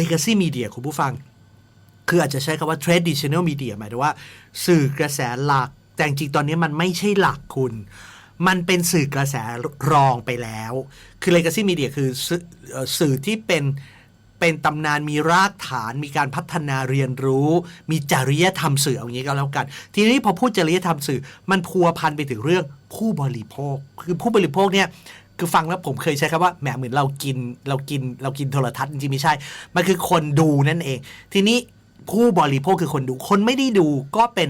legacy media คุณผู้ฟัง คืออาจจะใช้คำว่า traditional media หมายถึงว่า สื่อกระแสหลัก แต่จริงตอนนี้มันไม่ใช่หลักคุณ มันเป็นสื่อกระแสรองไปแล้ว คือ legacy media คือสื่อที่เป็นเป็นตำนานมีรากฐานมีการพัฒนาเรียนรู้ มีจริยธรรมสื่อเอางนี้ก็แล้วกัน ทีนี้พอพูดจริยธรรมสื่อ มันพัวพันไปถึงเรื่องผู้บริโภค คือผู้บริโภคเนี่ย คือฟังแล้วผมเคยใช้คำว่าแหมเหมือนเรากินเรากินเรากินโทรทัศน์จริงๆไม่ใช่ มันคือคนดูนั่นเอง ทีนี้ผู้บริโภคคือคนดู คนไม่ได้ดูก็เป็น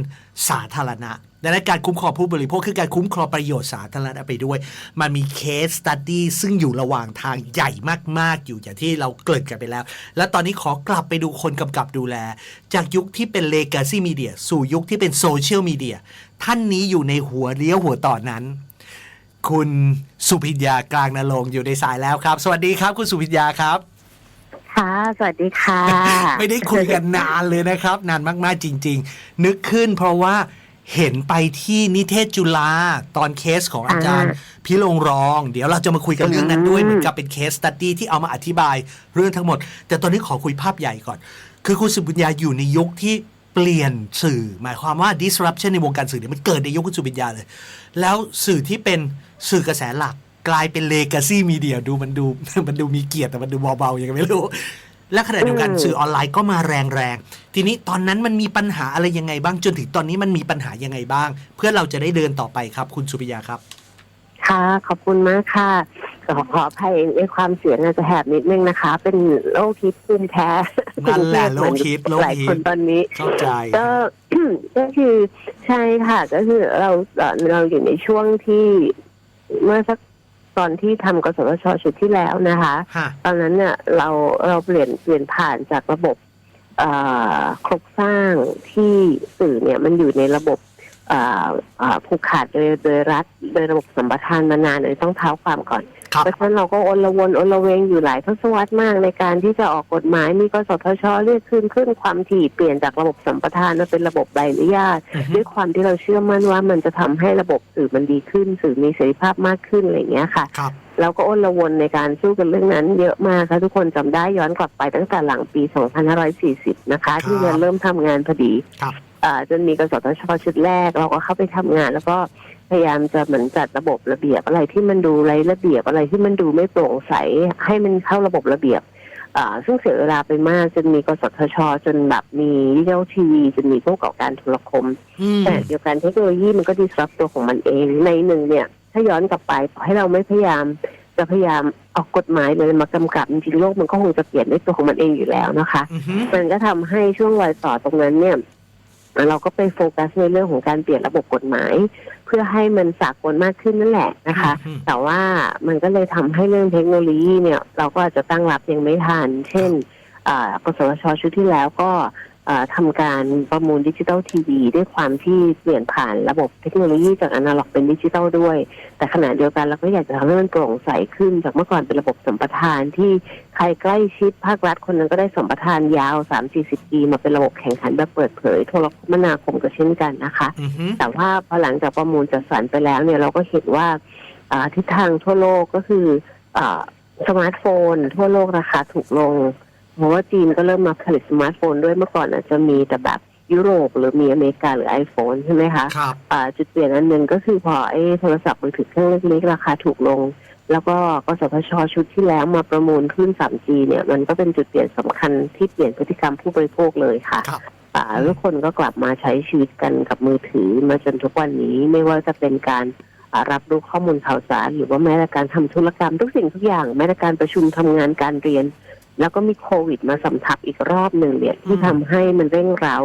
สาธารณะดังนั้นการคุ้มครองผู้บริโภคคือการคุ้มครองประโยชน์สาธารณะไปด้วย มันมีเคสสตัดดี้ซึ่งอยู่ระหว่างทางใหญ่มาก ๆ อยู่อย่างที่เราเกริ่นกันไปแล้ว และตอนนี้ขอกลับไปดูคนกำกับดูแล จากยุคที่เป็นเลกาซีมีเดียสู่ยุคที่เป็นโซเชียลมีเดียท่านนี้อยู่ในหัวเลี้ยวหัวต่อนนั้น คุณสุพิญญากลางนรงค์อยู่ในสายแล้วครับ สวัสดีครับ คุณสุพิญญาครับค่ะสวัสดีค่ะ ไม่ได้คุยกันนานเลยนะครับ นานมากๆจริง ๆ นึกขึ้นเพราะว่าเห็นไปที่นิเทศจุฬาตอนเคสของอาจารย์พิโรงรอง เดี๋ยวเราจะมาคุยกันเรื่องนั้นด้วยอืมเหมือนกับเป็นเคสตัดดี้ที่เอามาอธิบายเรื่องทั้งหมด แต่ตอนนี้ขอคุยภาพใหญ่ก่อน คือคุณสุพิญญาอยู่ในยุคที่เปลี่ยนสื่อ หมายความว่า disruption ในวงการสื่อเนี่ยมันเกิดในยุคคุณสุพิญญาเลย แล้วสื่อที่เป็น สื่อกระแสหลักกลายเป็น legacy media ดูมันดูมันดูมีเกียรติแต่มันดูเบาๆยังไงไม่รู้ และขณะเดียวกันอืมสื่อออนไลน์ก็มาแรงๆ ทีนี้ตอนนั้นมันมีปัญหาอะไรยังไงบ้างจนถึงตอนนี้มันมีปัญหายังไงบ้าง เพื่อเราจะได้เดินต่อไปครับ คุณสุพิยาครับ ค่ะขอบคุณมากค่ะขอขออภัยในความเสียงอาจจะแหบนิดนึงนะคะ เป็นโรคทิพย์ภูมิแพ้นั่นแหละโรคทิพย์โรคหลายทิคพนย์ตอนนี้เข้าใจก็ก็คือใช่ค่ะ ก็คือเราเอ่อเราอยู่ในช่วงที่ เมื่อสักตอนที่ทำกสทชชุดที่แล้วนะคะฮะตอนนั้นเนี่ยเราเราเปลี่ยนเปลี่ยนผ่านจากระบบเอ่อโครงสร้างที่สื่อเนี่ยมันอยู่ในระบบเอ่อเอ่อผูกขาดโดยโดยรัฐโดยระบบสัมปทานมานานเลยต้องเท้าความก่อนครับ เพราะฉะนั้นเราก็อนละวนอนละเวงอยู่หลายทศวรรษมากในการที่จะออกกฎหมายมีกสทชเรียกขึ้นขึ้นความถี่เปลี่ยนจากระบบสัมปทานมาเป็นระบบใบอนุญาตอือฮึด้วยความที่เราเชื่อมั่นว่ามันจะทำให้ระบบสื่อมันดีขึ้น สื่อมีเสรีภาพมากขึ้นอะไรอย่างเงี้ยค่ะครับเราก็อ้นละวนในการสู้กันเรื่องนั้นเยอะมากค่ะทุกคนจำได้ย้อนกลับไปตั้งแต่หลังปี 2540 นะคะ ที่เราเริ่มทำงานพอดีครับอ่าจนมีกสทชชุดแรก เราก็เข้าไปทำงานแล้วก็ พยายามจะเหมือนจัดระบบระเบียบอะไรที่มันดูไรระเบียบอะไรที่มันดูไม่โปร่งใสให้มันเข้าระบบระเบียบอ่าซึ่งเสียเวลาไปมากจนมีกสทช จนแบบมีดิจิทัลทีวีจนมีผู้ประกอบการโทรคมอืมแต่เดียวกันเทคโนโลยีมันก็ disrupt ตัวของมันเองในหนึ่งเนี่ย ถ้าย้อนกลับไปขอให้เราไม่พยายามจะพยายามออกกฎหมายเลยมากำกับจริงๆโลกมันก็คงจะเปลี่ยนด้วยตัวของมันเองอยู่แล้วนะคะอือฮึมันก็ทำให้ช่วงรอยต่อตรงนั้นเนี่ย เราก็ไปโฟกัสในเรื่องของการเปลี่ยนระบบกฎหมาย เพื่อให้มันสากลมากขึ้นนั่นแหละนะคะอืมแต่ว่ามันก็เลยทำให้เรื่องเทคโนโลยีเนี่ย เราก็อาจจะตั้งรับยังไม่ทัน เช่นอ่ากสทชชุดที่แล้วก็ อ่าทำการประมูลดิจิตอลทีวีด้วยความที่เปลี่ยนผ่านระบบเทคโนโลยีจากอนาล็อกเป็นดิจิตอลด้วย แต่ขณะเดียวกันเราก็อยากจะทำให้มันโปร่งใสขึ้น จากเมื่อก่อนเป็นระบบสัมปทานที่ใครใกล้ชิดภาครัฐคนนั้นก็ได้สัมปทานยาว3-40ปี มาเป็นระบบแข่งขันแบบเปิดเผยโทรคมนาคมก็เช่นกันนะคะอือฮึแต่ว่าพอหลังจากประมูลจัดสรรไปแล้วเนี่ยเราก็เห็นว่าอ่าทิศทางทั่วโลกก็คืออาสมาร์ทโฟน ทั่วโลกราคาถูกลง เพราะว่าจีนก็เริ่มมาผลิตสมาร์ทโฟนด้วยเมื่อก่อนอาจจะมีแต่แบบยุโรปหรือมีอเมริกาหรือ iPhone ใช่ไหมคะครับอ่าจุดเปลี่ยนอันหนึ่งก็คือพอไอ้โทรศัพท์มือถือเครื่องเล็กๆราคาถูกลง แล้วก็กสทชชุดที่แล้วมาประมูลขึ้น 3G เนี่ยมันก็เป็นจุดเปลี่ยนสำคัญที่เปลี่ยนพฤติกรรมผู้บริโภคเลยค่ะครับอ่าทุกคนก็กลับมาใช้ชีวิตกันกับมือถือมาจนทุกวันนี้ไม่ว่าจะเป็นการอ่ารับรู้ข้อมูลข่าวสารหรือว่าแม้แต่การทำธุรกรรมทุกสิ่งทุกอย่างแม้แต่การประชุมทำงานการเรียน แล้วก็มีโควิดมาสำทับอีกรอบหนึ่งเนี่ยที่ทำให้มันเร่งเร้า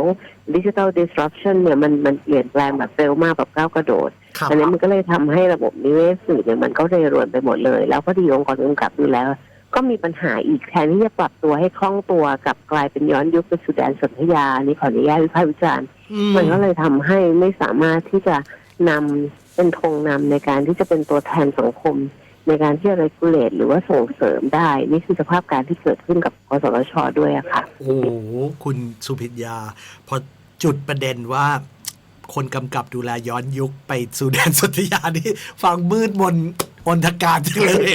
ดิจิ t a ล disruption เนี่ยมันมันเปลี่ยนแปลงแบบเร็วมากแบบก้าวกระโดดครับอันนี้มันก็เลยทำให้ระบบนิเวศสื่อเนี่ยมันก็เรรวนไปหมดเลย แล้วพอดีองค์กรกำกับดูแล้ว ก็มีปัญหาอีกแทนที่จะปรับตัวให้คล่องตัวกลับกลายเป็นย้อนยุคไปสู่แดนสนธยาอันนี่ขออนุญาตวิพากษ์วิจารณ์อืมมันก็เลยทำให้ไม่สามารถที่จะนำเป็นธงนำในการที่จะเป็นตัวแทนสังคม ในการที่จะ regulate หรือว่าส่งเสริมได้ นี่คือสภาพการที่เกิดขึ้นกับกสทชด้วยอะค่ะ โอ้โหคุณสุพิญญาพอจุดประเด็นว่า คนกำกับดูแลย้อนยุคไปสู่แดนสนธยานี่ฟังมืดมนอนทการจังเลย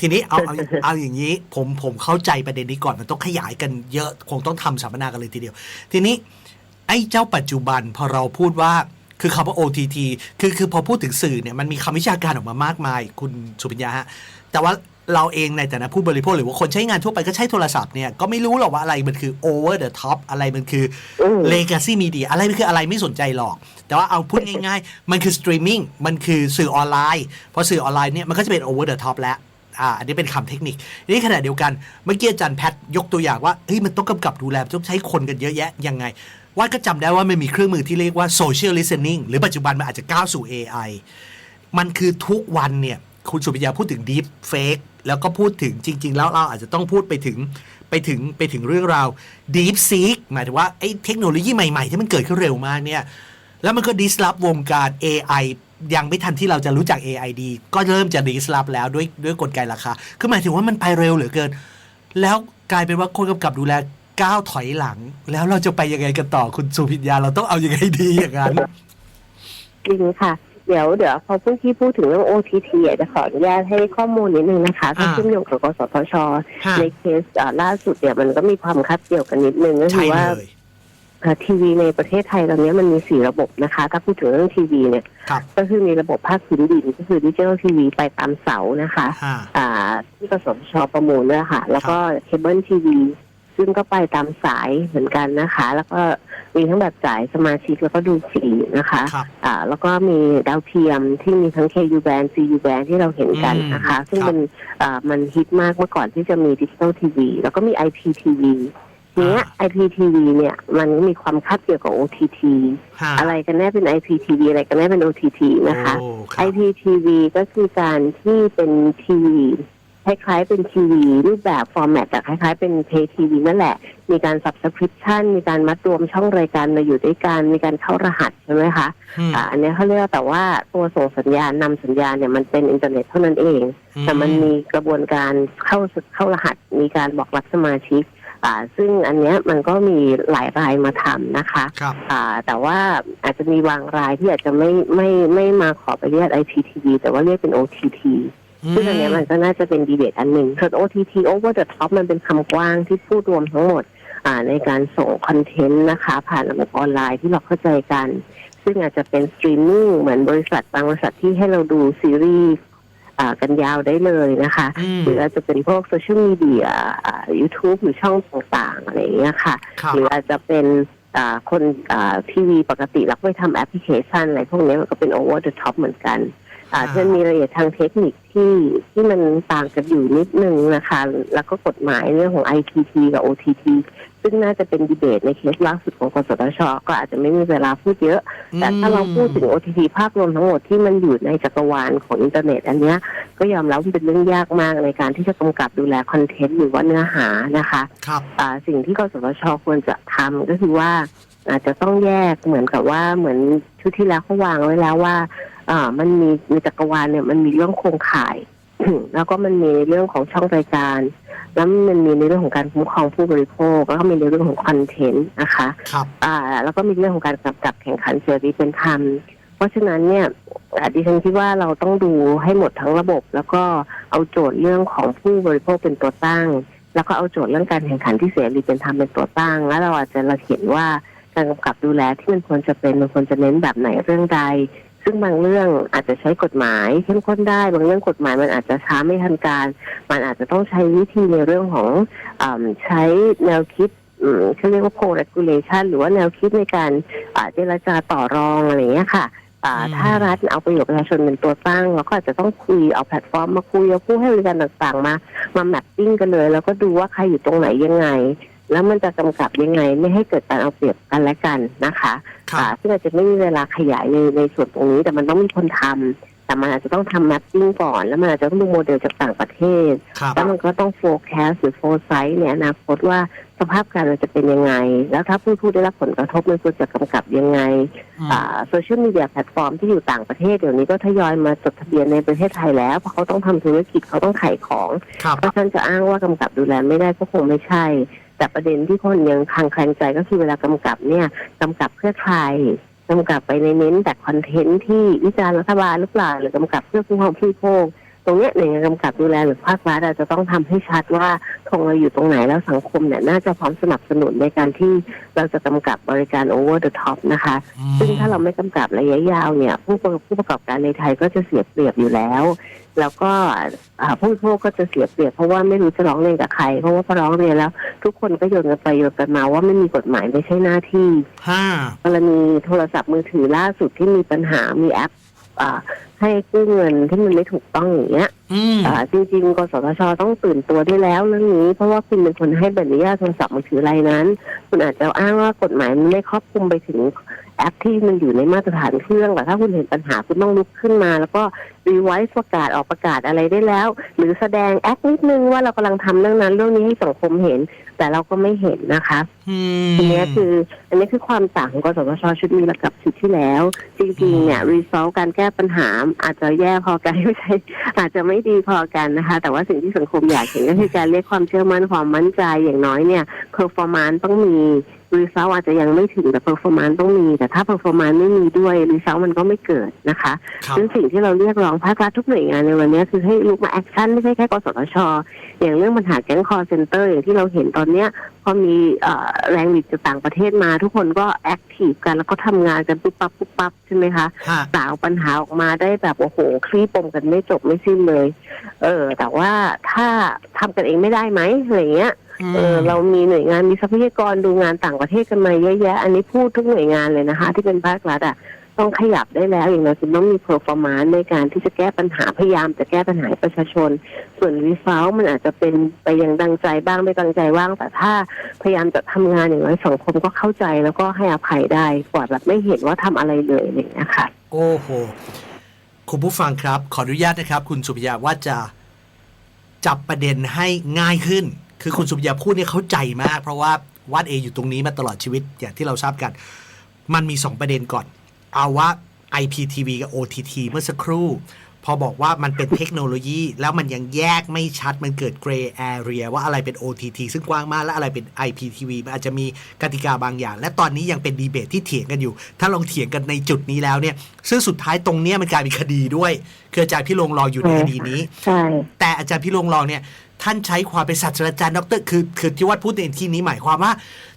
ทีนี้เอาเอาเอาอย่างนี้ ผมผมเข้าใจประเด็นนี้ก่อนมันต้องขยายกันเยอะ คงต้องทำสัมมนากันเลยทีเดียว ทีนี้ ไอ้เจ้าปัจจุบันพอเราพูดว่า คือคำว่า OTT คือคือพอพูดถึงสื่อเนี่ยมันมีคำวิชาการออกมามากมาย คุณสุปัญญาฮะแต่ว่าเราเองในฐานะผู้บริโภคหรือว่าคนใช้งานทั่วไปก็ใช้โทรศัพท์เนี่ยก็ไม่รู้หรอกว่าอะไรมันคือ over the top อะไรมันคืออืม legacy media อะไรมันคืออะไรไม่สนใจหรอก แต่ว่าเอาพูดง่ายๆ มันคือ streaming มันคือสื่อออนไลน์พอสื่อออนไลน์เนี่ยมันก็จะเป็น over the top แล้วอ่าอันนี้เป็นคำเทคนิคนี่ขณะเดียวกันเมื่อกี้อาจารย์แพทย์ยกตัวอย่างว่าเฮ้ยมันต้องกำกับดูแลมันต้องใช้คนกันเยอะแยะยังไง ว่าก็จำได้ว่ามันมีเครื่องมือที่เรียกว่า social listening หรือปัจจุบันมันอาจจะก้าวสู่ AI มันคือทุกวันเนี่ย คุณสุปิยาพูดถึง deep fake แล้วก็พูดถึงจริง ๆ แล้วเราอาจจะต้องพูดไปถึงไปถึงไปถึงเรื่องราว deep seek หมายถึงว่าไอ้เทคโนโลยีใหม่ ๆ ที่มันเกิดขึ้นเร็วมากเนี่ย แล้วมันก็ disrupt วงการ AI ยังไม่ทันที่เราจะรู้จัก AI ดี ก็เริ่มจะ disrupt แล้วด้วยด้วยกลไกราคา คือหมายถึงว่ามันไปเร็วเหลือเกิน แล้วกลายเป็นว่าคนกำกับดูแล ก้าวถอยหลัง แล้วเราจะไปยังไงกันต่อคุณสุพิญญาเราต้องเอายังไงดีอย่างนั้นจริงค่ะ เดี๋ยวเดี๋ยวพอพูดที่พูดถึงเรื่อง OTT อะจะขออนุญาตให้ข้อมูลนิดนึงนะคะถ้าอ่าเชื่อมโยงกับกสทชฮะในเคสอ่าล่าสุดเนี่ยมันก็มีความคับเกี่ยวกันนิดนึงก็คืใช่อว่าเลยอ่าทีวีในประเทศไทยตอนนี้มันมีสี่ระบบนะคะ ถ้าพูดถึงเรื่องทีวีเนี่ยครับก็คือมีระบบภาคพื้นดินก็คือดิจิทัลทีวีไปตามเสานะคะฮะอ่าที่กสทชประมูลเนี่ยค่ะ แล้วก็เคเบิลทีวี ซึ่งก็ไปตามสายเหมือนกันนะคะ แล้วก็มีทั้งแบบจ่ายสมาชิกแล้วก็ดูฟรีนะคะ ครับอ่า แล้วก็มีดาวเทียมที่มีทั้ง KU band CU band ที่เราเห็นกันนะคะ อืมซึ่งครับมันอ่ามันฮิตมากเมื่อก่อนที่จะมีดิจิตอลทีวีแล้วก็มี IPTV ทีเนี้ย IPTV เนี่ยมันมีความคาบเกี่ยวกับ OTT ฮะอะไรกันแน่เป็น IPTV อะไรกันแน่เป็น OTT นะคะ โอ้ครับ IPTV ก็คือการที่เป็นทีวี คล้ายๆ เป็นทีวีรูปแบบฟอร์แมตแต่คล้าย ๆ เป็นเพย์ทีวีนั่นแหละ มีการ subscription มีการมัดรวมช่องรายการมาอยู่ด้วยกัน มีการเข้ารหัสใช่ไหมคะอืมอ่าอันเนี้ยเขาเรียกว่าแต่ว่าตัวส่งสัญญาณนำสัญญาณเนี่ยมันเป็นอินเทอร์เน็ตเท่านั้นเอง แต่มันมีกระบวนการเข้าเข้ารหัส มีการบอกรับสมาชิกอ่าซึ่งอันเนี้ยมันก็มีหลายรายมาทำนะคะครับอ่าแต่ว่าอาจจะมีบางรายที่อาจจะไม่ไม่ไม่มาขอไปเรียก IPTV แต่ว่าเรียกเป็น OTT ซึ่งอันเนี้ยมันก็น่าจะเป็นดีเบตอันหนึ่งส่วน OTT over the top มันเป็นคำกว้างที่พูดรวมทั้งหมดอ่าในการส่งคอนเทนต์นะคะ ผ่านระบบออนไลน์ที่เราเข้าใจกัน ซึ่งอาจจะเป็นสตรีมมิ่งเหมือนบริษัทบางบริษัทที่ให้เราดูซีรีส์อ่ากันยาวได้เลยนะคะอืมหรืออาจจะเป็นพวกโซเชียลมีเดียอ่า YouTube หรือช่องต่างๆ อะไรอย่างเงี้ยค่ะครับหรืออาจจะเป็นอ่าคนอ่าทีวีปกติแล้วก็ไปทำแอปพลิเคชันอะไรพวกเนี้ยมันก็เป็น over the top เหมือนกัน อ่าอ่าเช่นมีรายละเอียดทางเทคนิคที่ที่มันต่างกันอยู่นิดนึงนะคะ แล้วก็กฎหมายเรื่องของ IPT กับ OTT ซึ่งน่าจะเป็นดีเบตในเคสล่าสุดของกสทช ก็อาจจะไม่มีเวลาพูดเยอะ แต่ถ้าเราพูดถึง OTT ภาพรวมทั้งหมดที่มันอยู่ในจักรวาลของอินเทอร์เน็ต อันเนี้ยก็ยอมรับว่าเป็นเรื่องยากมากในการที่จะกำกับดูแลคอนเทนต์หรือว่าเนื้อหานะคะครับอ่าสิ่งที่กสทช ควรจะทำก็คือว่าอาจจะต้องแยกเหมือนกับว่าเหมือนชุดที่แล้วเขาวางไว้แล้วว่า อ่ามันมีในจักรวาลเนี่ยมันมีเรื่องโครงข่าย แล้วก็มันมีในเรื่องของช่องรายการ แล้วมันมีในเรื่องของการคุ้มครองผู้บริโภค แล้วก็มีในเรื่องของคอนเทนต์นะคะครับอ่า แล้วก็มีเรื่องของการกำกับแข่งขันเสรีเป็นธรรมเพราะฉะนั้นเนี่ยอ่าดิฉันคิดว่าเราต้องดูให้หมดทั้งระบบ แล้วก็เอาโจทย์เรื่องของผู้บริโภคเป็นตัวตั้ง แล้วก็เอาโจทย์เรื่องการแข่งขันที่เสรีเป็นธรรมเป็นตัวตั้ง แล้วเราอาจจะเราเห็นว่าการกำกับดูแลที่มันควรจะเป็นมันควรจะเน้นแบบไหนเรื่องใด ซึ่งบางเรื่องอาจจะใช้กฎหมายเข้มข้นได้ บางเรื่องกฎหมายมันอาจจะช้าไม่ทันการ มันอาจจะต้องใช้วิธีในเรื่องของอาใช้แนวคิดอืมเขาเรียกว่า co-regulation หรือว่าแนวคิดในการอ่าเจรจาต่อรองอะไรอย่างเงี้ยค่ะอ่าอืมถ้ารัฐเอาประโยชน์ประชาชนเป็นตัวตั้งเราก็อาจจะต้องคุยเอาแพลตฟอร์มมาคุยเอาผู้ให้บริการต่างๆ มา มาแมปปิ้งกันเลย แล้วก็ดูว่าใครอยู่ตรงไหนยังไง แล้วมันจะกำกับยังไงไม่ให้เกิดการเอาเปรียบกันและกันนะคะครัอ่าบซึ่งอาจจะไม่มีเวลาขยายในในส่วนตรงนี้ แต่มันต้องมีคนทำแต่มันอาจจะต้องทำแมปปิ้งก่อน แล้วมันอาจจะต้องดูโมเดลจากต่างประเทศครับแล้วมันก็ต้องโฟกัสหรือโฟไซต์ในอนาคตว่าสภาพการมันจะเป็นยังไง แล้วถ้าผู้ผู้ได้รับผลกระทบมันควรจะกำกับยังไงอืมอ่าโซเชียลมีเดียแพลตฟอร์มที่อยู่ต่างประเทศเดี๋ยวนี้ก็ทยอยมาจดทะเบียนในประเทศไทยแล้ว เพราะเขาต้องทำธุรกิจเขาต้องขายของครับเพราะฉะนันจะอ้างว่ากำกับดูแลไม่ได้ก็คงไม่ใช่ แต่ประเด็นที่คนยังคางแคลงใจก็คือเวลากำกับเนี่ยกำกับเพื่อใครกำกับไปในเน้นแต่คอนเทนต์ที่วิจารณ์รัฐบาลหรือเปล่าหรือกำกับเพื่อคุ้มครองผู้โภค ตรงเนี้ยหน่วยงานกำกับดูแลหรือภาครัฐอาจจะต้องทำให้ชัดว่าธงเราอยู่ตรงไหนแล้วสังคมเนี่ยน่าจะพร้อมสนับสนุนในการที่เราจะกำกับบริการ over the top นะคะ ซึ่งถ้าเราไม่กำกับระยะยาวเนี่ย ผู้ประผู้ประกอบการในไทยก็จะเสียเปรียบอยู่แล้ว แล้วก็อ่าผู้บริโภคก็จะเสียเปรียบเพราะว่าไม่รู้จะร้องเรียนกับใคร เพราะว่าพอร้องเรียนแล้ว ทุกคนก็โยนกันไปโยนกันมาว่าไม่มีกฎหมายไม่ใช่หน้าที่ห้ากรณีโทรศัพท์มือถือล่าสุดที่มีปัญหามีแอป อ่าให้กู้เงินที่มันไม่ถูกต้องอย่างเงี้ยอืมอ่าจริงๆกสทชต้องตื่นตัวได้แล้วเรื่องนี้ เพราะว่าคุณเป็นคนให้ใบอนุญาตโทรศัพท์มือถือรายนั้น คุณอาจจะอ้างว่ากฎหมายมันไม่ครอบคลุมไปถึง แอปที่มันอยู่ในมาตรฐานเครื่องแต่ถ้าคุณเห็นปัญหาคุณต้องลุกขึ้นมา แล้วก็รีไวซ์ประกาศออกประกาศอะไรได้แล้ว หรือแสดงแอคนิดนึงว่าเรากำลังทำเรื่องนั้นเรื่องนี้ให้สังคมเห็น แต่เราก็ไม่เห็นนะคะอืมอันนี้คือ อันนี้คือความต่างของกสทชชุดมีระกับชุดที่แล้ว จริงๆเนี่ยรีซอลการแก้ปัญหาอาจจะแย่พอกันไม่ใช่อาจจะไม่ดีพอกันนะคะ แต่ว่าสิ่งที่สังคมอยากเห็นก็คือการเรียกความเชื่อมั่นความมั่นใจอย่างน้อยเนี่ยเพอร์ฟอร์มานต้องมี รีซอลอาจจะยังไม่ถึงแต่เพอร์ฟอร์มานต้องมี แต่ถ้าเพอร์ฟอร์มานไม่มีด้วยรีซอลมันก็ไม่เกิดนะคะครับซึ่งสิ่งที่เราเรียกร้องภาครัฐทุกหน่วยงานในวันนี้คือให้ลุกมาแอคชั่นไม่ใช่แค่กสทช อย่างเรื่องปัญหาแก๊งคอร์เซนเตอร์อย่างที่เราเห็นตอนเนี้ยพอมีเอ่อแรงบิดจากต่างประเทศมา ทุกคนก็แอคทีฟกันแล้วก็ทำงานกันปุ๊บปั๊บปุ๊บปั๊บใช่ไหมคะฮะสาวปัญหาออกมาได้แบบโอ้โหคลี่ปมกันไม่จบไม่สิ้นเลย เออ แต่ว่าถ้าทำกันเองไม่ได้ไหมอะไรเงี้ย เออเรามีหน่วยงานมีทรัพยากรดูงานต่างประเทศกันมาเยอะแยะ อันนี้พูดทุกหน่วยงานเลยนะคะ ที่เป็นภาครัฐอะต้องขยับได้แล้วอย่างน้อยคุณต้องมีเพอร์ฟอร์มานในการที่จะแก้ปัญหาพยายามจะแก้ปัญหาให้ประชาชน ส่วนรีฟาวมันอาจจะเป็นไปอย่างดังใจบ้างไม่ดังใจบ้าง แต่ถ้าพยายามจะทำงานอย่างน้อยสังคมก็เข้าใจแล้วก็ให้อภัยได้กว่าแบบไม่เห็นว่าทำอะไรเลยอะไรอย่างเงี้ยค่ะ โอ้โหคุณผู้ฟังครับ ขออนุญาตนะครับ คุณสุภิยาว่าจะจับประเด็นให้ง่ายขึ้น คือคุณสุภิยาพูดเนี่ยเข้าใจมาก เพราะว่าวัดเองอยู่ตรงนี้มาตลอดชีวิตอย่างที่เราทราบกัน มันมีสองประเด็นก่อน เอาว่า IPTV กับ OTT เมื่อสักครู่ พอบอกว่ามันเป็นเทคโนโลยี แล้วมันยังแยกไม่ชัดมันเกิด gray area ว่าอะไรเป็น OTT ซึ่งกว้างมากและอะไรเป็น IPTV มันอาจจะมีกติกาบางอย่าง และตอนนี้ยังเป็นดีเบตที่เถียงกันอยู่ ถ้าลองเถียงกันในจุดนี้แล้วเนี่ย ซึ่งสุดท้ายตรงเนี้ยมันกลายเป็นคดีด้วยคืออาจารย์พี่ลงรออยู่ในคดีนี้ใช่แต่อาจารย์พี่ลงรองเนี่ย ท่านใช้ความเป็นศาสตราจารย์ดรคือคือที่วัดพูดในที่นี้หมายความว่า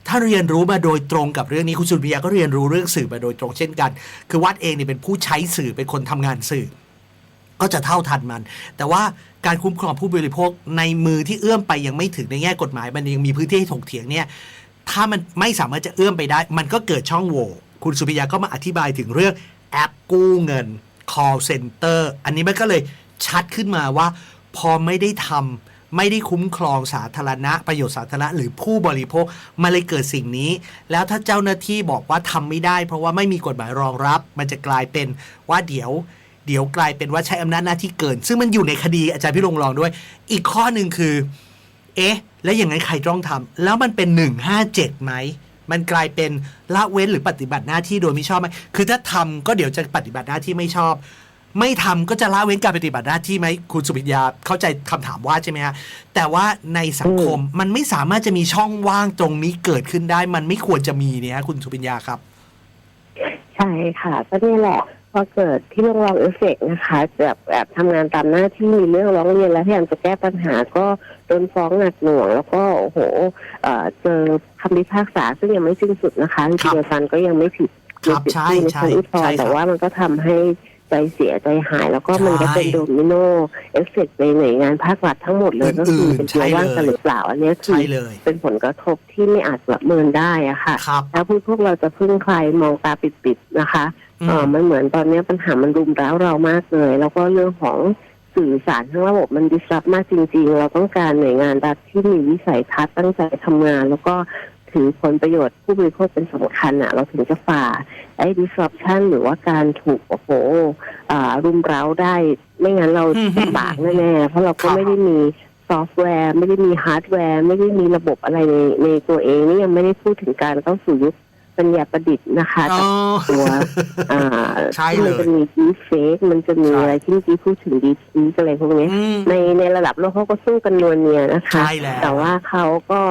ท่านเรียนรู้มาโดยตรงกับเรื่องนี้คุณสุริยาก็เรียนรู้เรื่องสื่อมาโดยตรงเช่นกัน คือวัดเองเนี่ยเป็นผู้ใช้สื่อเป็นคนทำงานสื่อ ก็จะเท่าทันมัน แต่ว่าการคุ้มครองผู้บริโภคในมือที่เอื้อมไปยังไม่ถึงในแง่กฎหมาย มันยังมีพื้นที่ให้ถกเถียงเนี่ยถ้ามันไม่สามารถจะเอื้อมไปได้ มันก็เกิดช่องโหว่คุณสุพิยาก็มาอธิบายถึงเรื่องแอปกู้เงิน call center อันนี้มันก็เลยชัดขึ้นมาว่า พอไม่ได้ทำ ไม่ได้คุ้มครองสาธารณะ ประโยชน์สาธารณะหรือผู้บริโภคมันเลยเกิดสิ่งนี้ แล้วถ้าเจ้าหน้าที่บอกว่าทำไม่ได้ เพราะว่าไม่มีกฎหมายรองรับ มันจะกลายเป็นว่าเดี๋ยว เดี๋ยวกลายเป็นว่าใช้อำนาจหน้าที่เกิน ซึ่งมันอยู่ในคดีอาจารย์พี่ลงรองด้วย อีกข้อหนึ่งคือ เอ๊ะ แล้วอย่างนั้นใครต้องทำแล้วมันเป็น 157ไหมมันกลายเป็นละเว้นหรือปฏิบัติหน้าที่โดยไม่ชอบไหมคือถ้าทำก็เดี๋ยวจะปฏิบัติหน้าที่ไม่ชอบ ไม่ทำก็จะละเว้นการปฏิบัติหน้าที่ไหมคุณสุพิญญาเข้าใจคำถามว่าใช่ไหมฮะแต่ว่าในสังคมมันไม่สามารถจะมีช่องว่างตรงนี้เกิดขึ้นได้ มันไม่ควรจะมีเนี่ยฮะคุณสุพิญญาครับ ใช่ค่ะก็นี่แหละพอเกิดที่โรงแรมเอฟเฟกต์นะคะแบบแบบทำงานตามหน้าที่มีเรื่องร้องเรียนแล้วพยายามจะแก้ปัญหาก็โดนฟ้องหนักหน่วง แล้วก็โอ้โหเอ่อเจอคำพิพากษาซึ่งยังไม่สิ้นสุดนะคะจริงๆฟันก็ยังไม่ผิดครับมีสิทธิ์ใช่ในใช่ชั้นอุทธรใช่ณ์ครับแต่ว่ามันก็ทำให้ ใจเสียใจหาย แล้วก็มันก็เป็นใช่โดมิโนเอฟเฟกต์ในหน่วยงานภาครัฐทั้งหมดเลยก็คืออื่นๆเป็นตัวว่างใช่เลยกันหรือเปล่าอันเนี้ยคืใช่อเลยเป็นผลกระทบที่ไม่อาจประเมินได้อะค่ะครับแล้วพวกพวกเราจะพึ่งใครมองตาปิดๆนะคะอืมเออมันเหมือนตอนนี้ปัญหามันรุมเร้าเรามากเลย แล้วก็เรื่องของสื่อสารทั้งระบบมันดิสรับมากจริง ๆ เราต้องการหน่วยงานรัฐที่มีวิสัยทัศน์ตั้งใจทำงาน แล้วก็ ถือผลประโยชน์ผู้บริโภคเป็นสำคัญอะเราถึงจะฝ่าไอ้ disruption หรือว่าการถูกโอ้โหอ่ารุมเร้าได้ ไม่งั้นเราอืมลำบากแน่ๆเพราะเราก็ครับไม่ได้มีซอฟต์แวร์ ไม่ได้มีฮาร์ดแวร์ ไม่ได้มีระบบอะไรในในตัวเองนี่ยังไม่ได้พูดถึงการเข้าสู่ยุค ปัญญาประดิษฐ์นะคะอ๋อ ตัวอ่าใช่ที่เลมันยจะมีดีเฟกมันจะมีใช่ อะไรที่เมื่อกี้พูดถึงดีฟีอะไรพวกเนี้ย อืม ในในระดับโลกเขาก็สู้กันนวลเนียนะคะ ใช่แล้ว แต่ว่าเขาก็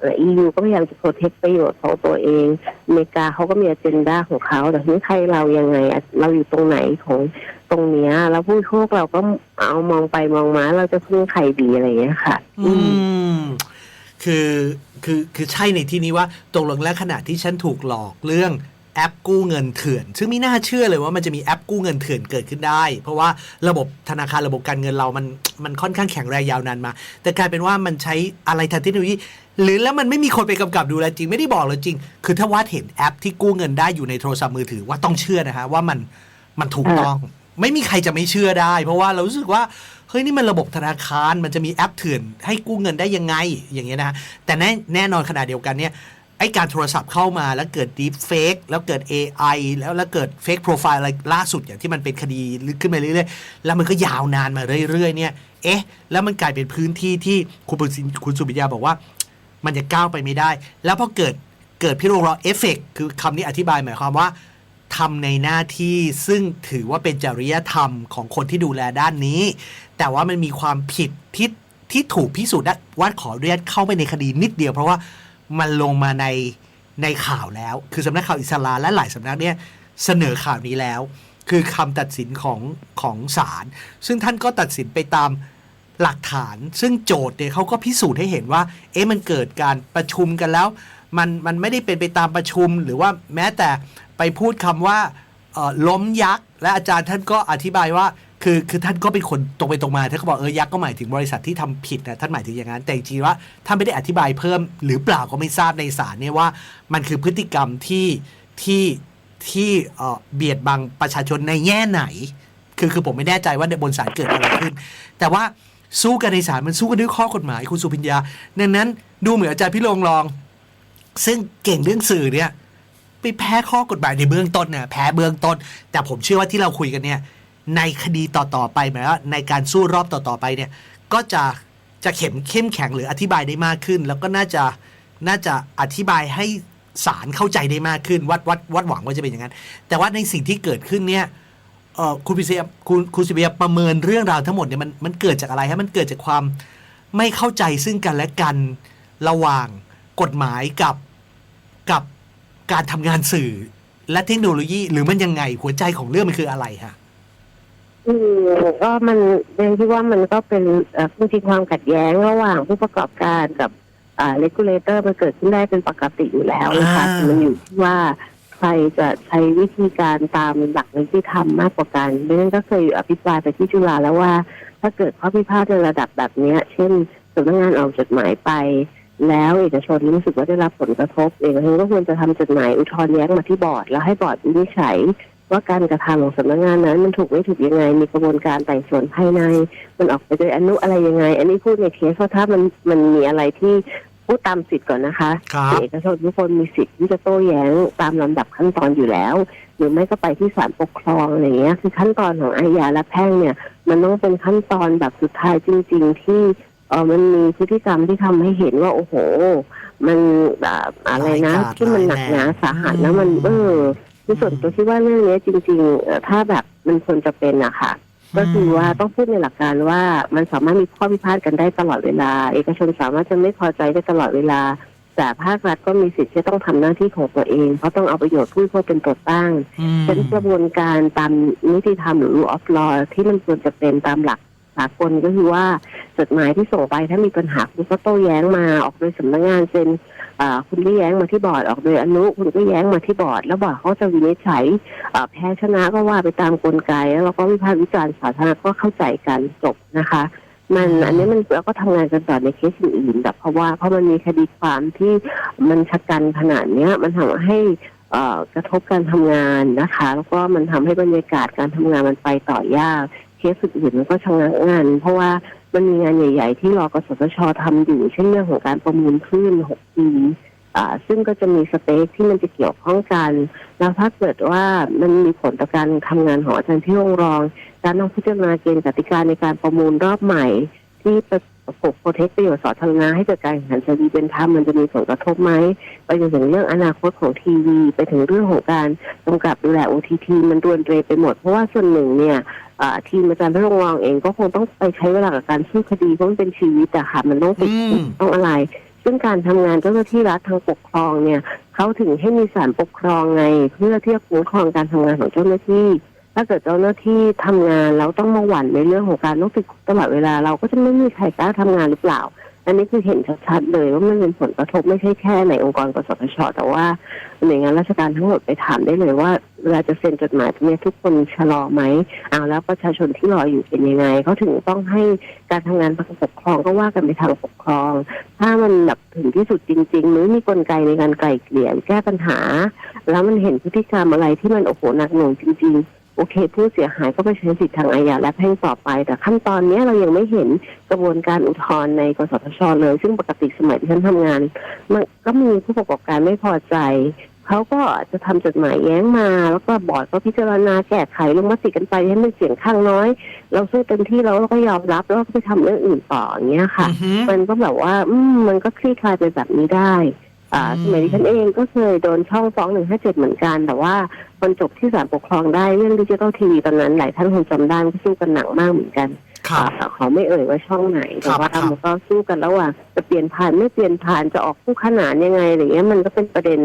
เอ่อ EU ก็พยายามจะโปรเทคประโยชน์ของตัวเองอเมริกาเขาก็มีอเจนดาของเขาแต่ที่ไทยเรายังไงอะเราอยู่ตรงไหนของตรงเนี้ยแล้วผู้บริโภคเราก็เอามองไปมองมาเราจะพึ่งใครดีอะไรอย่างเงี้ยค่ะ อืม คือคือคือใช่ในที่นี้ว่าตกลงแล้วขณะที่ฉันถูกหลอกเรื่องแอปกู้เงินเถื่อน ซึ่งไม่น่าเชื่อเลยว่ามันจะมีแอปกู้เงินเถื่อนเกิดขึ้นได้ เพราะว่าระบบธนาคารระบบการเงินเรามันมันค่อนข้างแข็งแรงยาวนานมา แต่กลายเป็นว่ามันใช้อะไรทางเทคโนโลยีหรือแล้วมันไม่มีคนไปกำกับดูแลจริงไม่ได้บอกเลยจริง คือถ้าวัดเห็นแอปที่กู้เงินได้อยู่ในโทรศัพท์มือถือว่าต้องเชื่อนะฮะว่ามันมันถูกต้อง ไม่มีใครจะไม่เชื่อได้ เพราะว่าเรารู้สึกว่า เฮ้ยนี่มันระบบธนาคารมันจะมีแอปเถื่อนให้กู้เงินได้ยังไงอย่างเงี้ยนะฮะแต่แน่แน่นอนขนาดเดียวกันเนี่ยไอการโทรศัพท์เข้ามาแล้วเกิด deep fake แล้วเกิด AI แล้วแล้วเกิด fake profile อะไรล่าสุดอย่างที่มันเป็นคดีขึ้นมาเรื่อยๆ แล้วมันก็ยาวนานมาเรื่อยๆเนี่ยเอ๊ะ แล้วมันกลายเป็นพื้นที่ที่คุณปุสิคุณสุบิยาบอกว่า มันจะก้าวไปไม่ได้ แล้วพอเกิดเกิดพิโรอเอฟเฟกคือคำนี้อธิบายหมายความว่า ทำในหน้าที่ซึ่งถือว่าเป็นจริยธรรมของคนที่ดูแลด้านนี้ แต่ว่ามันมีความผิดที่ที่ถูกพิสูจน์ว่าขออนุญาตเข้าไปในคดีนิดเดียว เพราะว่ามันลงมาในในข่าวแล้ว คือสำนักข่าวอิสราและหลายสำนักเนี่ยเสนอข่าวนี้แล้ว คือคำตัดสินของของศาลซึ่งท่านก็ตัดสินไปตามหลักฐาน ซึ่งโจทย์เนี่ยเขาก็พิสูจน์ให้เห็นว่า เอ๊ะมันเกิดการประชุมกันแล้ว มันมันไม่ได้เป็นไปตามประชุม หรือว่าแม้แต่ไปพูดคำว่าล้มยักษ์และอาจารย์ท่านก็อธิบายว่าคือคือท่านก็เป็นคนตรงไปตรงมาท่านก็บอกเออยักษ์ก็หมายถึงบริษัทที่ทำผิดนะท่านหมายถึงอย่างนั้น แต่จริงๆว่าท่านไม่ได้อธิบายเพิ่มหรือเปล่าก็ไม่ทราบในศาลเนี่ยว่า มันคือพฤติกรรมที่ที่ที่เบียดบังประชาชนในแง่ไหน คือคือผมไม่แน่ใจว่าในบนศาลเกิดอะไรขึ้น แต่ว่าสู้กันในศาลมันสู้กันด้วยข้อกฎหมายคุณสุพิญญาดังนั้นดูเหมือนอาจารย์พี่ลงรอง ซึ่งเก่งเรื่องสื่อเนี่ยไปแพ้ข้อกฎหมายในเบื้องต้นเนี่ยแพ้เบื้องต้น แต่ผมเชื่อว่าที่เราคุยกันเนี่ย ในคดีต่อๆไปหมายว่าในการสู้รอบต่อๆไปเนี่ย ก็จะจะเข้มเข้มแข็งหรืออธิบายได้มากขึ้น แล้วก็น่าจะน่าจะอธิบายให้ศาลเข้าใจได้มากขึ้นวัดวัดวัดหวังว่าจะเป็นอย่างนั้น แต่ว่าในสิ่งที่เกิดขึ้นเนี่ยคุณพิเศษคุณคุณสิเบียประเมินเรื่องราวทั้งหมดเนี่ยมันมันเกิดจากอะไรฮะมันเกิดจากความไม่เข้าใจซึ่งกันและกันระหว่าง กฎหมายกับกับการทำงานสื่อและเทคโนโลยี หรือมันยังไงหัวใจของเรื่องมันคืออะไรฮะอืมก็มันเรียนคิดว่ามันก็เป็นเอ่อจริงๆความขัดแย้งระหว่างผู้ประกอบการกับอ่าเลกูลเลเตอร์มันเกิดขึ้นได้เป็นปกติอยู่แล้วนะคะอ่าแต่มันอยู่ที่ว่าใครจะใช้วิธีการตามหลักนิติธรรมมากกว่ากันดังนั้นก็เคยอภิปรายไปที่จุฬาแล้วว่า ถ้าเกิดข้อพิพาทในระดับแบบเนี้ย เช่นสำนักงานออกจดหมายไป แล้วเอกชนรู้สึกว่าได้รับผลกระทบเอกชนก็ควรจะทำจดหมายอุทธรณ์แย้งมาที่บอร์ด แล้วให้บอร์ดวินิจฉัยว่าการกระทำของสำนักงานนั้น มันถูกไม่ถูกยังไง มีกระบวนการไต่สวนภายใน มันออกไปโดยอนุอะไรยังไง อันนี้พูดในเคสว่าถ้ามันมันมีอะไรที่พูดตามสิทธิ์ก่อนนะคะครับเอกชนทุกคนมีสิทธิ์ที่จะโต้แย้งตามลำดับขั้นตอนอยู่แล้ว หรือไม่ก็ไปที่ศาลปกครองอะไรอย่างเงี้ยคือขั้นตอนของอาญาและแพ่งเนี่ย มันต้องเป็นขั้นตอนแบบสุดท้ายจริง ๆ ที่ เออมันมีพฤติกรรมที่ทำให้เห็นว่า โอ้โห มันแบบอะไรนะร้ายกาจที่มันหนักหนาร้ายแรงสาหัสแล้วมันเออคือส่วนตัวคิดว่าเรื่องเนี้ยจริงๆเอ่อถ้าแบบมันควรจะเป็นอะค่ะก็คือว่าต้องพูดในหลักการว่ามันสามารถมีข้อพิพาทกันได้ตลอดเวลา เอกชนสามารถจะไม่พอใจได้ตลอดเวลา แต่ภาครัฐก็มีสิทธิ์ที่ต้องทำหน้าที่ของตัวเอง เพราะต้องเอาประโยชน์ผู้บริโภคเป็นตัวตั้งอืมเป็นกระบวนการตามนิติธรรมหรือ rule of law ที่มันควรจะเป็นตามหลัก สากลก็คือว่าจดหมายที่ส่งไปถ้ามีปัญหาคุณก็โต้แย้งมาออกโดยสำนักงานเป็นอ่าคุณก็แย้งมาที่บอร์ดออกโดยอนุคุณก็แย้งมาที่บอร์ดแล้วบอร์ดเขาจะวินิจฉัยอ่าแพ้ชนะก็ว่าไปตามกลไกแล้วเราก็วิพากษ์วิจารณ์สาธารณะก็เข้าใจกันจบนะคะ มันอันนี้มันเราก็ทำงานกันต่อในเคสอื่นๆแต่เพราะว่าเพราะมันมีคดีความที่มันชะกันขนาดเนี้ยมันทำให้เอ่อกระทบการทำงานนะคะ แล้วก็มันทำให้บรรยากาศการทำงานมันไปต่อยาก เคสอื่นๆมันก็ชะงักงาน เพราะว่ามันมีงานใหญ่ ๆ ที่รอกสทชทำอยู่ เช่นเรื่องของการประมูลคลื่น 6G อ่าซึ่งก็จะมีสเปคที่มันจะเกี่ยวข้องกัน แล้วถ้าเกิดว่ามันมีผลต่อการทำงานของอาจารย์ที่องรอง การต้องพิจารณาเกณฑ์กติกาในการประมูลรอบใหม่ ที่ ประปกโปรเทคประโยชน์สาธารณะให้เกิดการแข่งขันเสรีเป็นธรรมมันจะมีผลกระทบไหมไปจนถึงเรื่องอนาคตของทีวี ไปถึงเรื่องของการกำกับดูแล OTT มันรวนเรไปหมด เพราะว่าส่วนหนึ่งเนี่ยอ่าทีมอาจารย์พระรงรองเองก็คงต้องไปใช้เวลากับการสู้คดีเพราะมันเป็นชีวิตอะค่ะมันต้องติดคุกอืมต้องอะไร ซึ่งการทำงานเจ้าหน้าที่รัฐทางปกครองเนี่ยเขาถึงให้มีศาลปกครองไง เพื่อที่จะคุ้มครองการทำงานของเจ้าหน้าที่ ถ้าเกิดเจ้าหน้าที่ทำงานแล้วต้องมาหวั่นในเรื่องของการต้องติดคุกตลอดเวลาเราก็จะไม่มีใครกล้าทำงานหรือเปล่า อันนี้คือเห็นชัดๆเลยว่ามันเป็นผลกระทบไม่ใช่แค่ในองค์กรกสทชแต่ว่าหน่วยงานราชการทั้งหมดไปถามได้เลยว่าเวลาจะเซ็นจดหมายตรงนี้ทุกคนชะลอไหมเอาแล้วประชาชนที่รออยู่เป็นยังไงเขาถึงต้องให้การทำงานทางปกครองก็ว่ากันไปทางปกครอง ถ้ามันแบบถึงที่สุดจริงๆหรือมีกลไกในการไกล่เกลี่ยแก้ปัญหา แล้วมันเห็นพฤติกรรมอะไรที่มันโอ้โหหนักหน่วงจริง ๆ โอเค ผู้เสียหายก็ไปใช้สิทธิทางอาญาและแพ่งต่อไป แต่ขั้นตอนเนี้ยเรายังไม่เห็นกระบวนการอุทธรณ์ในกสทชเลย ซึ่งปกติสมัยที่ฉันทำงานมันก็มีผู้ประกอบการไม่พอใจเขาก็จะทำจดหมายแย้งมา แล้วก็บอร์ดก็พิจารณาแก้ไขลงมติกันไปให้มันเสียงข้างน้อย เราสู้เต็มที่แล้วเราก็ยอมรับแล้วก็ไปทำเรื่องอื่นต่ออย่างเงี้ยค่ะอือหือมันก็แบบว่า อืมมันก็คลี่คลายไปแบบนี้ได้ อ่าอืมสมัยที่ฉันเองก็เคยโดนช่องฟ้องหนึ่งห้าเจ็ดเหมือนกัน แต่ว่ามันจบที่ศาลปกครองได้เรื่องดิจิทัลทีวีตอนนั้นหลายท่านคงจำได้มันก็สู้กันหนักมากเหมือนกันครับอ่าขอไม่เอ่ยว่าช่องไหนแต่ว่าครับมันก็สู้กันระหว่างจะเปลี่ยนผ่านไม่เปลี่ยนผ่านจะออกคู่ขนานยังไงอะไรเงี้ยมันก็เป็นประเด็น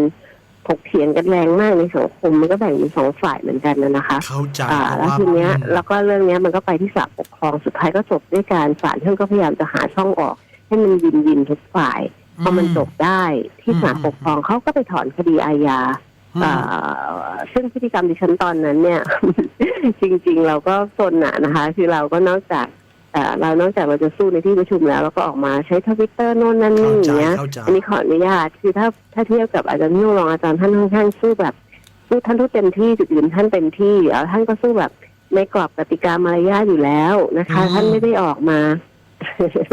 ถกเถียงกันแรงมากในสังคมมันก็แบ่งเป็นสองฝ่ายเหมือนกันนะนะคะเข้าใจอ่าเพราะแล้วว่าทีเนี้ยอืมแล้วก็เรื่องเนี้ยมันก็ไปที่ศาลปกครองสุดท้ายก็จบด้วยการศาลท่านก็พยายามจะหาช่องออก ให้มันยินยินทุกฝ่าย พอมันจบได้ที่ศาลปกครองเขาก็ไปถอนคดีอาญาอืมอ่าซึ่งพฤติกรรมดิฉันตอนนั้นเนี่ย จริง ๆ เราก็สนอะนะคะ คือเราก็นอกจากเอ่อเรานอกจากเราจะสู้ในที่ประชุมแล้วเราก็ออกมาใช้ทวิตเตอร์โน่นนั่นนี่อย่างเงี้ยเข้าใจอันนี้ขออนุญาตคือถ้าถ้าเทียบกับอาจารย์นิ่วรองอาจารย์ท่านค่อนข้างสู้แบบสู้ท่านทุกเต็มที่จุดยืนท่านเต็มที่แล้วท่านก็สู้แบบในกรอบกติกามารยาทอยู่แล้วนะคะอืมท่านไม่ได้ออกมา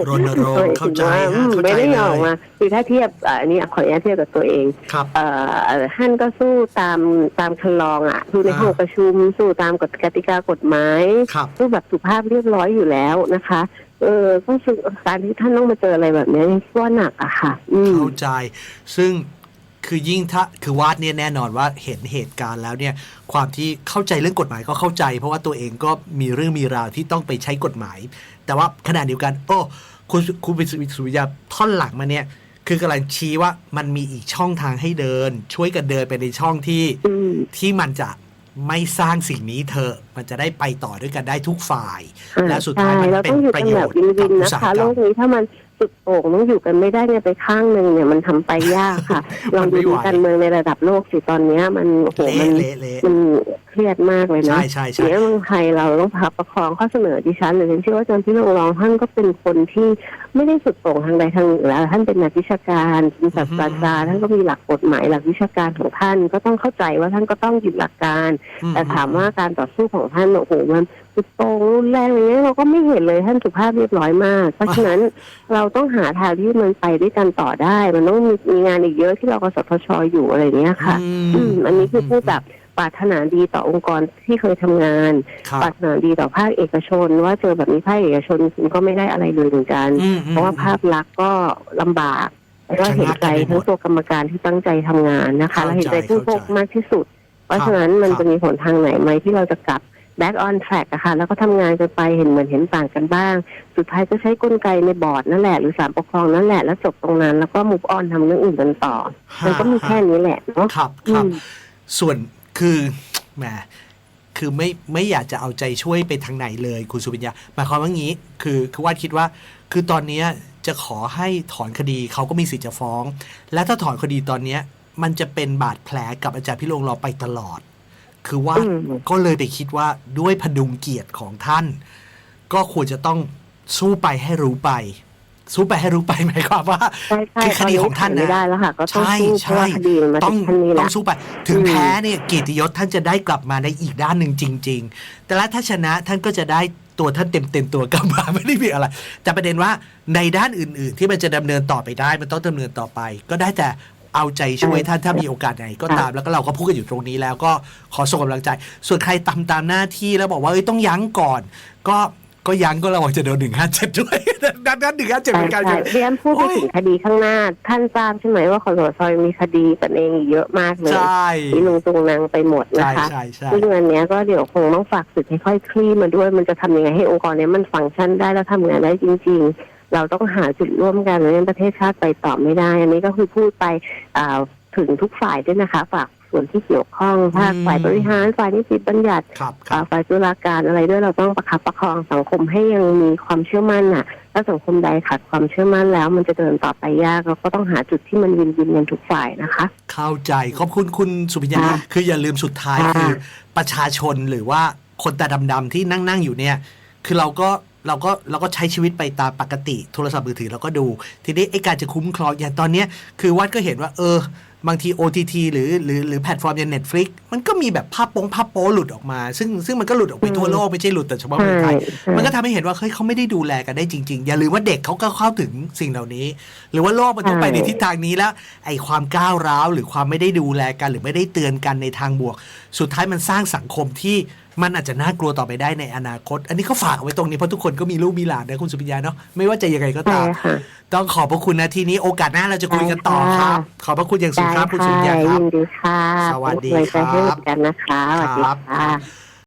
รณรงค์เข้าใจอืฮะมเข้าใจไม่ได้เลออกยมาคือถ้าเทียบอะอันนี้ขออนุญาตเทียบกับตัวเอง ครับ เอ่อท่านก็สู้ตามตามคันลองอะสู้ในอ่า ห้องประชุมสู้ตามกฎกติกากฎหมายครับ สู้แบบสุภาพเรียบร้อยอยู่แล้วนะคะ เออก็คือการที่ท่านต้องมาเจออะไรแบบนี้ก็หนักอะค่ะ อืม เข้าใจ ซึ่ง คือยิ่งถ้าคือวาดเนี่ยแน่นอนว่าเห็นเหตุการณ์แล้วเนี่ยความที่เข้าใจเรื่องกฎหมายก็เข้าใจ เพราะว่าตัวเองก็มีเรื่องมีราวที่ต้องไปใช้กฎหมาย แต่ว่าขณะเดียวกัน โอ้คุณคุณวิสุวิทยาท่อนหลังมาเนี่ย คือกำลังชี้ว่ามันมีอีกช่องทางให้เดิน ช่วยกันเดินไปในช่องที่อืมที่มันจะไม่สร้างสิ่งนี้เธอะมันจะได้ไปต่อด้วยกันได้ทุกฝ่ายอ่าและสุดท้ายใช่มันเราเป็ต้นองอยู่ปกัระนโยแบบชน์วินวิกับนอุนะตสาหคะกโลรรมกนี้ถ้ามัน สุดโต่งต้องอยู่กันไม่ได้เนี่ยไปข้างหนึ่งเนี่ยมันทำไปยากค่ะ ลองมันไม่ดูไหวการเมืองในระดับโลกสิตอนเนี้ย มันโอ้โหมันเละเละเละมันเครียดมากเลยนะใช่ใช่ใช่เนี้ยเมืองไทยเราต้องพับประคองข้อเสนอดิฉันหรือฉันเชื่อว่าอาจารย์พี่รองรองท่านก็เป็นคนที่ไม่ได้สุดโต่งทางใดทางหนึ่งอยู่แล้ว ท่านเป็นนักวิชาการเป็นศาสตราจารย์ท่านก็มีหลักกฎหมายหลักวิชาการของท่านก็ต้องเข้าใจว่าท่านก็ต้องยึดหลักการอืแต่ถามว่าการต่อสู้ของท่านโอ้โหมัน สุดโต่งรุนแรงอะไรเงี้ยเราก็ไม่เห็นเลยท่านสุภาพเรียบร้อยมาก เพราะฉะนั้นเราต้องหาทางที่มันไปด้วยกันต่อได้ มันต้องมีมีงานอีกเยอะที่เรากสทชอยู่อะไรเงี้ยค่ะ อืมอันนี้คือพูดแบบปรารถนาดีต่อองค์กรที่เคยทำงานครับปรารถนาดีต่อภาคเอกชน ว่าเจอแบบนี้ภาคเอกชนคุณก็ไม่ได้อะไรเลยเหมือนกัน อืมอืม เพราะว่าภาพลักษณ์ก็ลำบากแล้วก็เห็นใจทั้งตัวกรรมการที่ตั้งใจทำงานนะคะเข้าใจและเห็นใจผู้พกมากที่สุด เพราะฉะนั้นมันจะมีหนทางไหนไหมที่เราจะกลับ back on track อะค่ะแล้วก็ทำงานกันไปเห็นเหมือนเห็นต่างกันบ้าง สุดท้ายก็ใช้กลไกในบอร์ดนั่นแหละหรือศาลปกครองนั่นแหละแล้วจบตรงนั้น แล้วก็ move on ทำเรื่องอื่นกันต่อมันก็มีแค่นี้แหละเนาะครับครับอืมส่วนคือแหมคือไม่ไม่อยากจะเอาใจช่วยไปทางไหนเลยคุณสุวิญญาหมายความว่างี้ คือคือว่าคิดว่า คือตอนเนี้ยจะขอให้ถอนคดีเขาก็มีสิทธิ์จะฟ้อง และถ้าถอนคดีตอนเนี้ยมันจะเป็นบาดแผลกับอาจารย์พิโรงรอไปตลอด คือว่าอืมก็เลยไปคิดว่าด้วยพดุงเกียรติของท่าน ก็ควรจะต้องสู้ไปให้รู้ไป สู้ไปให้รู้ไปหมายความว่าใช่ใช่คือคดีของท่านตไม่นะได้แล้วค่ะก็ต้องใช่สู้เพใช่ราะว่าคดีมันมาต้ถึองงขั้นนี้ต้แล้อวงสู้ไป ถึงอืมแพ้เนี่ยเกียรติยศท่านจะได้กลับมาในอีกด้านหนึ่งจริง ๆ แต่ละถ้าชนะท่านก็จะได้ตัวท่านเต็มเต็มๆตัวกลับมาไม่ได้มีอะไร แต่ประเด็นว่าในด้านอื่น ๆ ที่มันจะดำเนินต่อไปได้ มันต้องดำเนินต่อไป ก็ได้แต่ เอาใจช่วยท่านถ้ามีโอกาสไหนก็ตามแล้วก็เราก็พูดกันอยู่ตรงนี้แล้วก็ขอส่งกำลังใจ ส่วนใครตามตามหน้าที่แล้วบอกว่าเอ้ยต้องยั้งก่อน ก็ก็ยั้งก็ระวังจะโดนหนึ่งห้าเจ็ดด้วยด้านด้านหนึ่งห้าเจ็ดใช่เหมือนกันใช่เรียนพูดไปโอ้ยถึงคดีข้างหน้า ท่านทราบใช่ไหมว่าคอสชมีคดีกันเองอีกเยอะมากเลยใช่ที่ลุงตุงนางไปหมดนะใช่คะใช่ใช่ซึ่งอันเนี้ยก็เดี๋ยวคงต้องฝากสื่อให้ค่อยคลี่มาด้วย มันจะทำยังไงให้องค์กรเนี้ยมันฟังก์ชันได้แล้วทำงานได้จริง ๆ เราต้องหาจุดร่วมกันไม่งั้นประเทศชาติไปต่อไม่ได้ อันนี้ก็คือพูดไปอ่าถึงทุกฝ่ายด้วยนะคะฝากฝส่วนที่เกี่ยวข้องภาคอืมฝ่ายบริหารฝ่ายนิติบัญญัติครับคอ่ารับ ฝ่ายตุลาการอะไรด้วยเราต้องประคับประคองสังคมให้ยังมีความเชื่อมั่นน่ะ ถ้าสังคมใดขาดความเชื่อมั่นแล้ว มันจะเดินต่อไปยากเราก็ต้องหาจุดที่มันวินวินกันทุกฝ่ายนะคะ เข้าใจขอบคุณคุณสุพิญญาค่ะคืออย่าลืมสุดท้ายค่ะ คือประชาชนหรือว่าคนตาดำๆที่นั่งนั่งๆอยู่เนี่ย คือเราก็ เราก็เราก็ใช้ชีวิตไปตามปกติโทรศัพท์มือถือเราก็ดู ทีนี้ไอ้การจะคุ้มครองอย่างตอนเนี้ยคือวัดก็เห็นว่า เออ บางที OTT หรือหรือหรือแพลตฟอร์มอย่าง Netflix มันก็มีแบบภาพโป้งภาพโป้หลุดออกมา ซึ่งซึ่งมันก็หลุดออกไปทั่วโลกไม่ใช่หลุดแต่เฉพาะใช่เมืองไทยใช่มันก็ทำให้เห็นว่าเฮ้ยเขาไม่ได้ดูแลกันได้จริง ๆ อย่าลืมว่าเด็กเขาก็เข้าถึงสิ่งเหล่านี้ หรือว่าโลกมันต้องไปในทิศทางนี้แล้ว ไอ้ความก้าวร้าวหรือความไม่ได้ดูแลกัน หรือไม่ได้เตือนกันในทางบวก สุดท้ายมันสร้างสังคมที่ มันอาจจะน่ากลัวต่อไปได้ในอนาคต อันนี้ก็ฝากเอาไว้ตรงนี้เพราะทุกคนก็มีลูกมีหลานนะคุณสุพิญญาเนาะไม่ว่าจะยังไงก็ใช่ตามค่ะต้องขอบพระคุณนะทีนี้โอกาสหน้าเราจะคุยกันต่อครับ ขอบพระคุณอย่างสูงได้ครับคุณสุค่ะพิญญาครับยินดีค่ะสวัสดีเป็นกำลังใจให้ครับเหมือนกันนะคะสวัสดีครับค่ะ